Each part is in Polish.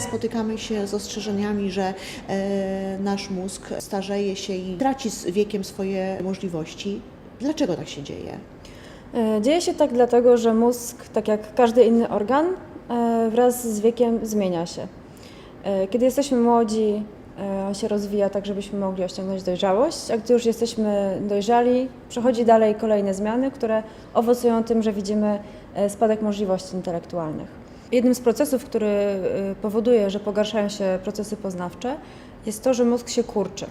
spotykamy się z ostrzeżeniami, że e, nasz mózg starzeje się i traci z wiekiem swoje możliwości. Dlaczego tak się dzieje? E, Dzieje się tak dlatego, że mózg, tak jak każdy inny organ, e, wraz z wiekiem zmienia się. Kiedy jesteśmy młodzi, on się rozwija tak, żebyśmy mogli osiągnąć dojrzałość, a gdy już jesteśmy dojrzali, przechodzi dalej kolejne zmiany, które owocują tym, że widzimy spadek możliwości intelektualnych. Jednym z procesów, który e, powoduje, że pogarszają się procesy poznawcze, jest to, że mózg się kurczy.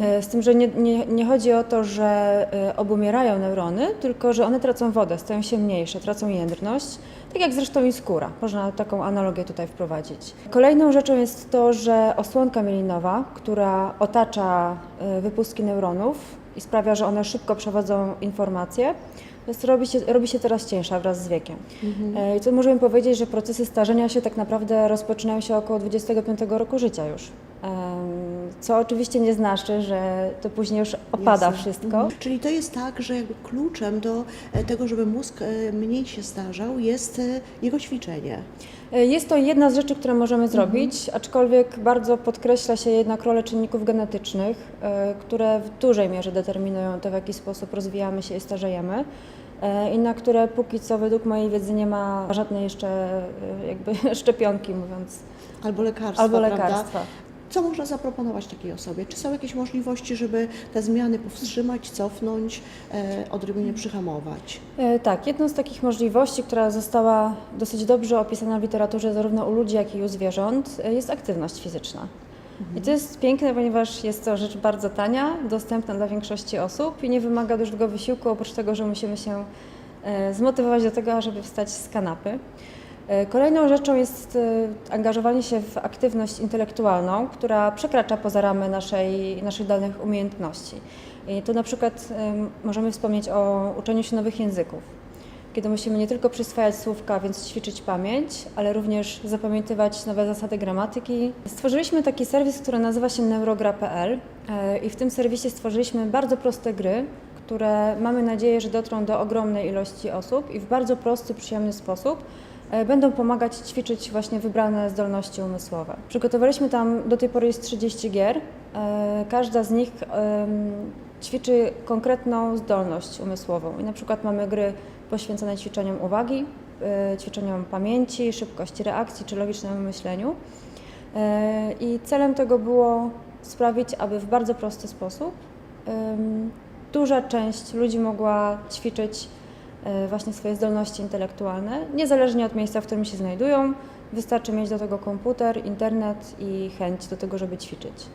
E, Z tym, że nie, nie, nie chodzi o to, że e, obumierają neurony, tylko że one tracą wodę, stają się mniejsze, tracą jędrność, tak jak zresztą i skóra. Można taką analogię tutaj wprowadzić. Kolejną rzeczą jest to, że osłonka mielinowa, która otacza wypustki neuronów i sprawia, że one szybko przewodzą informacje, jest, robi, się, robi się coraz cieńsza wraz z wiekiem. E, I to możemy powiedzieć, że procesy starzenia się tak naprawdę rozpoczynają się około 25 roku życia już. Co oczywiście nie znaczy, że to później już opada Jasne. wszystko. Mhm. Czyli to jest tak, że jakby kluczem do e, tego, żeby mózg e, mniej się starzał, jest jego ćwiczenie. Jest to jedna z rzeczy, które możemy zrobić, aczkolwiek bardzo podkreśla się jednak rolę czynników genetycznych, które w dużej mierze determinują to, w jaki sposób rozwijamy się i starzejemy. E, I na które póki co według mojej wiedzy nie ma żadnej jeszcze e, jakby szczepionki, mówiąc, Albo lekarstwa, albo prawda? lekarstwa. Co można zaproponować takiej osobie? Czy są jakieś możliwości, żeby te zmiany powstrzymać, cofnąć, e, odrobinę przyhamować? E, Tak, jedną z takich możliwości, która została dosyć dobrze opisana w literaturze zarówno u ludzi, jak i u zwierząt, e, jest aktywność fizyczna. I to jest piękne, ponieważ jest to rzecz bardzo tania, dostępna dla większości osób i nie wymaga dużego wysiłku, oprócz tego, że musimy się e, zmotywować do tego, żeby wstać z kanapy. E, Kolejną rzeczą jest e, angażowanie się w aktywność intelektualną, która przekracza poza ramy naszej, naszych danych umiejętności. I tu na przykład em, możemy wspomnieć o uczeniu się nowych języków kiedy musimy nie tylko przyswajać słówka, więc ćwiczyć pamięć, ale również zapamiętywać nowe zasady gramatyki. Stworzyliśmy taki serwis, który nazywa się neurogra.pl e, i w tym serwisie stworzyliśmy bardzo proste gry, które mamy nadzieję, że dotrą do ogromnej ilości osób i w bardzo prosty, przyjemny sposób e, będą pomagać ćwiczyć właśnie wybrane zdolności umysłowe. Przygotowaliśmy tam, do tej pory jest 30 gier. E, Każda z nich ćwiczy konkretną zdolność umysłową. I na przykład mamy gry poświęcone ćwiczeniom uwagi, e, ćwiczeniom pamięci, szybkości reakcji czy logicznemu myśleniu. E, I celem tego było sprawić, aby w bardzo prosty sposób duża część ludzi mogła ćwiczyć e, właśnie swoje zdolności intelektualne, niezależnie od miejsca, w którym się znajdują. Wystarczy mieć do tego komputer, internet i chęć do tego, żeby ćwiczyć.